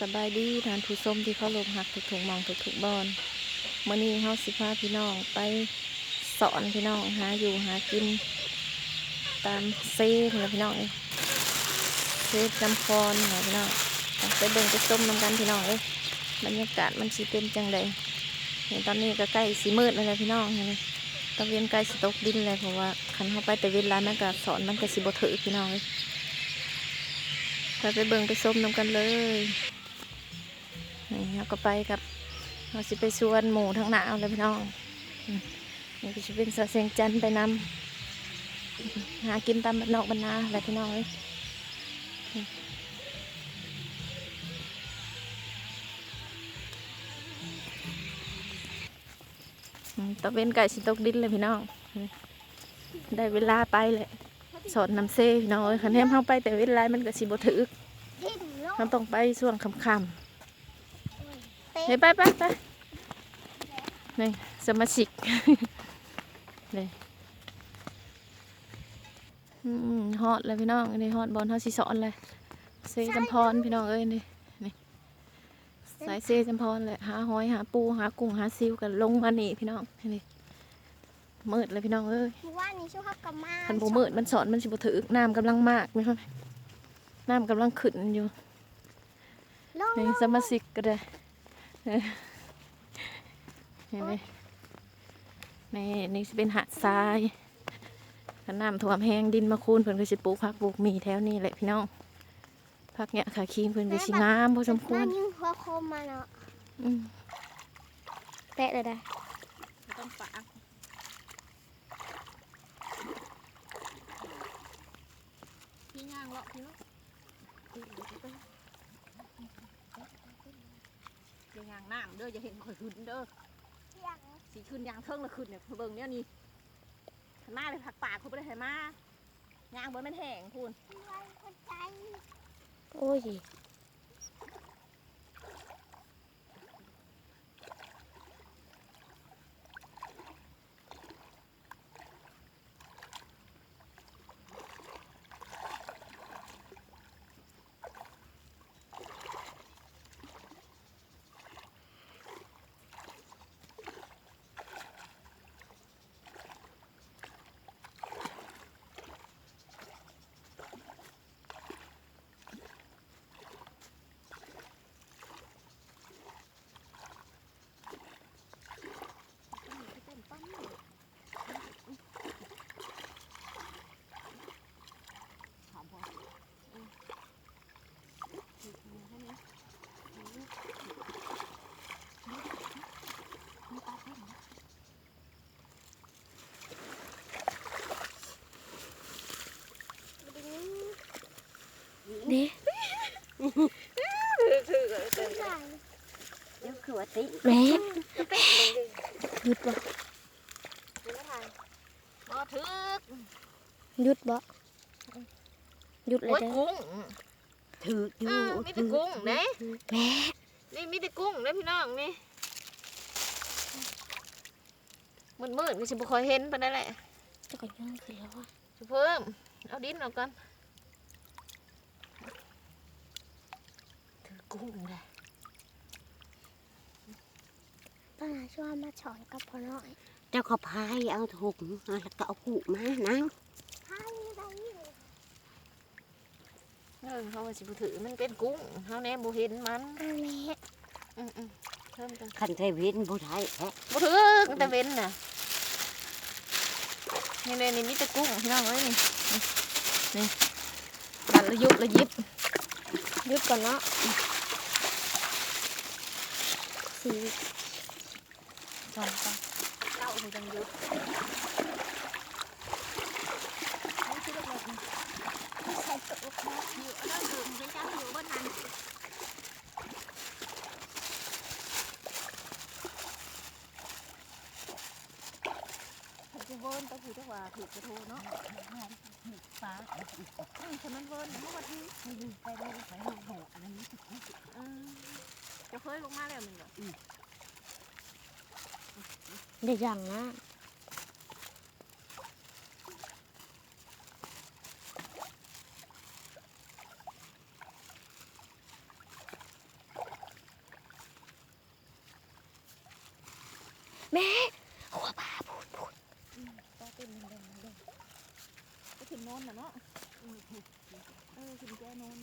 สบายดีทานผู้ชมที่เขาลงหักถูกถุงมองถูกถุกบอลมื่อนี้เฮาสิพาพี่น้องไปสอนพี่น้องหาอยู่หากิน ตามเซ่พุ่นล่ะพี่น้องเอเซ่จำพรนะพี่น้องไปเบิ่งไปส้มน้ำกันพี่น้องเลยบรรยากาศมันสิเป็นจังไดเห็นตอนนี้ก็ใกล้สีมืดแล้วพี่น้องเห็นไหมตะเวียนใกล้สิตกดินเลยเพราะว่าคันเข้าไปแต่เวลามันก็สอนมันก็สิบ่ถือพี่น้องเลยไปไปเบิ่งไปส้มน้ำกันเลย นี่เราก็ไปกับเราสิไปชวนหมูทั้งหนาวเลยพี่น้องอืมนี่ก็จะเป็นสะเสียงจันทร์ไปนำหากินตามบ้านนอกบ้านนาอะไรพี่น้องเลยอืมอืมตะเวนไก่สิตกดินเลยพี่น้องอืมได้เวลาไปเลยสอนนำเซ่พี่น้องเอ้ยคันแนมเข้าไปแต่เวลามันก็สิบถือดิ้นโลกเราต้องไปช่วงค่ำๆ เป๊ะเฮ้ยไปไปไปนี่สมาชิกนี่อืมฮอดเลยพี่น้องนี่ฮอดบอลเฮาสิสอนเลยเซจำพรพี่น้องเอ้ยนี่นี่สายเซจำพรเลยหาหอยหาปูหากุ้งหาซิวกันลงมานี่พี่น้องนี่มืดเลยพี่น้องเอ้ยหมู่บ้านนี้ชื่อว่ากะมาคันบ่มืดมันสอนมันสิบ่ถือน้ำกำลังมากนะครับน้ำกำลังขึ้นอยู่ลงนี่สมาชิกก็ได้ เออเห็นไหมนี่นี่สิเป็นหาดทรายถ้าน้ำท่วมแห้งดินมาคูนเพิ่นก็สิปลูกผักปลูกหมีแถวนี้แหละพี่น้องผักเนี่ยขาคีนเพิ่นก็สิงามพอสมควรบ้านยิ่งหัวโคมมาเนาะอืมแปะเลยได้ต้องปากพี่ย่างเลาะพี่เนาะอย่าย่างน้ำเด้ออย่าเห็นข่อยขึ้นเด้อยังสีขึ้นยางเทิงละขึ้นเนี่ยเบิ่งเนี่ยนี่มาเลยผักปากคุณไปเลยให้มายางบนมันแห้งคุณไว้คนใจโอ้ย เด้ขึ้นไปยังคือว่าติแม่หยุดบ่บ่ถึกหยุดบ่หยุดเลยโอ้ยเด้อกุ้งถืออเอยู่อมีแต่กุ้งเด้แม่นี่มีแต่กุ้งเด้พี่น้องนี่มืดมืดๆมีสิบ่ค่อยเห็นปานนั้นแหละจะก็ย่างขึ้นแล้วอะสิเพิ่มเอาดินออกก่อนถือ กุ้งเลยตอนนั้นช่วยมาฉอนกับพ่อน้อย เจ้าก็พายเอาถุงเอาแล้วก็เอาผูมานั่งพายอะไรอยู่เออเขาว่าสิบ่ถือมันเป็นกุ้งเฮาแน่บ่เห็นมันอันนี้อืมๆเพิ่มกันคันไทยเว้นผู้ไทยแท้บ่ถือแต่เว้นน่ะนี่เลยนี่มีแต่กุ้งพี่น้องเอ้ยนี่นี่นี่ดันละยุบละยิบหยุดก่อนเนาะ สีสองสามเก้าหูจังยุบนี่คือแบบนี้ใส่ตุ๊กตาอยู่เอาแล้วอยู่ในจานอยู่บนนั้นจะเวิร์นก็คือจะว่าถูกกระโทเนาะฟ้าอืมฉะนั้นเวิร์นเมื่อวันที่ไปดูไปดูไปดูอันนี้อืมจะเค ยลงมาแล้วมันเดี๋ยวอย่างนะแม่หัวปลาพูดพูดต้อเต็มแดงแดงก็ถึงนอนนะเนาะเออถึงแกนอน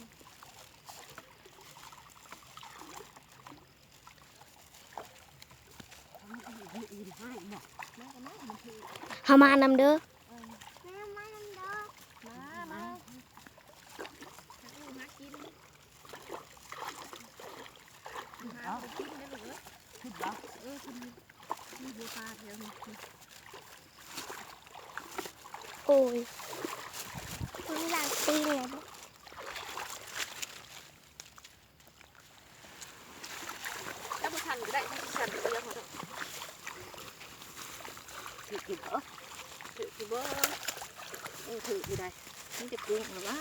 บอกม่กันเนาะมันคือเฮามานำเด้อแม่มาลำดอกมามาหาลูกหากินหากินได้หรือคิดบอกเออคุณมีบัวปลาแถวนี้โอ้ยมันหลังตีเลยบ่ ถ้าบุชันก็ได้ถ้าบุชันก็เยอะพอ ถือกินเหรอถือคือว่าเออถืออยู่ได้นี่จะกุ้งหรือว่า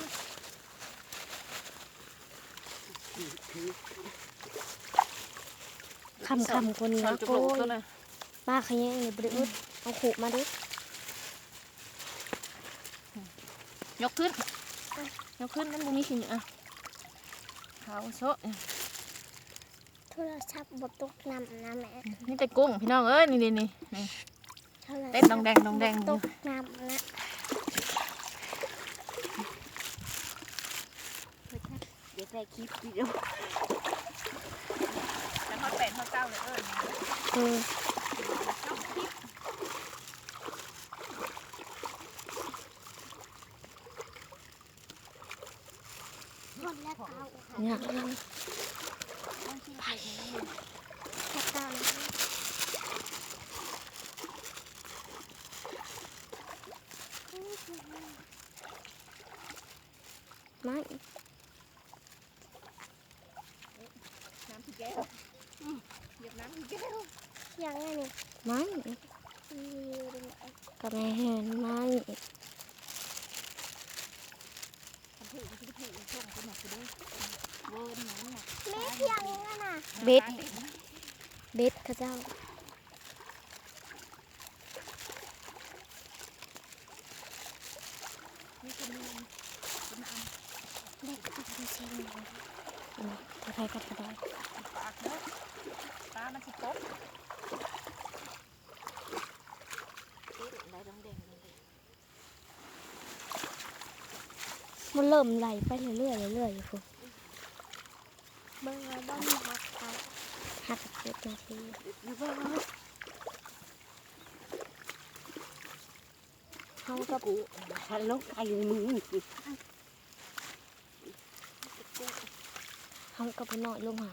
ถือถือคำคำคนนี้สอนนะจุกโก้โลตัวยน่ะป้าขยันเลยบริอุดเอาขู่มาดิยกขึ้น ยกขึ้นมันบุมีสิอะขาวโซะโทรศัพท์บตกน้ำนะแม่ นี่แต่กุ้งพี่น้องเอ้ยนี่นี่นี่นี่โทรศัพท์เต้นดองแดงดองแดงตกน้ำนะเดี๋ยวได้คลิปวิดีโอแล้วทอดแปดทอดเก้าเลยเอ้ยเออหมดแล้วเก้าเนี่ยแค่เก้านะ ไม่น้ำพี่แก้วเหยียบน้ำพี่แก้วยังไงนี่ไม่มีเป็นไอ้ก็ไม่เห็นไม่ทำถือมันจะถือช่วงคนหนักคือด้วยเวิร์นน้ำหนักแม่เพียงนั่นน่ะเบ็ดเบ็ดเข้าเจ้า นี่คือมีเด็กกับดูเซนอืมถ้าใครก็ได้ปากเนาะตามันสิป๊บได้ดองแดงดองมันเริ่มไหลไปเรื่อยๆเรื่อยๆอยู่พุ่นเบอร์บ้านหักเขาหักเจ็ดนาทีอยู่บ้านเขาก็กู ฉันลงไปมือเขาก็ไปนอนลงหา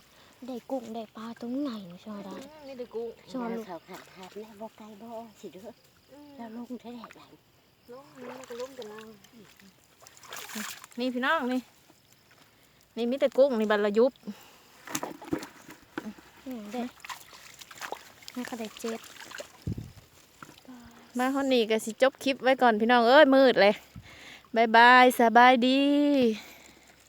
ได้กุ้งได้ปลาตรงไหนใช่ไหมได้นี่เด็กกุ้งชอบลูกเขาขาดขาดแล้วบอกไกลบ่สิเด้อแล้วลงแท้แหลงล้มนี่ก็ล้มกันแล้วนี่พี่น้องนี่นี่มีแต่กุ้งนี่บรรยุบอืมได้แม่ก็ได้เจ็ด มาคนนี้ก็สิจบคลิปไว้ก่อนพี่น้องเอ้ยมืดเลยบายบายสบายดี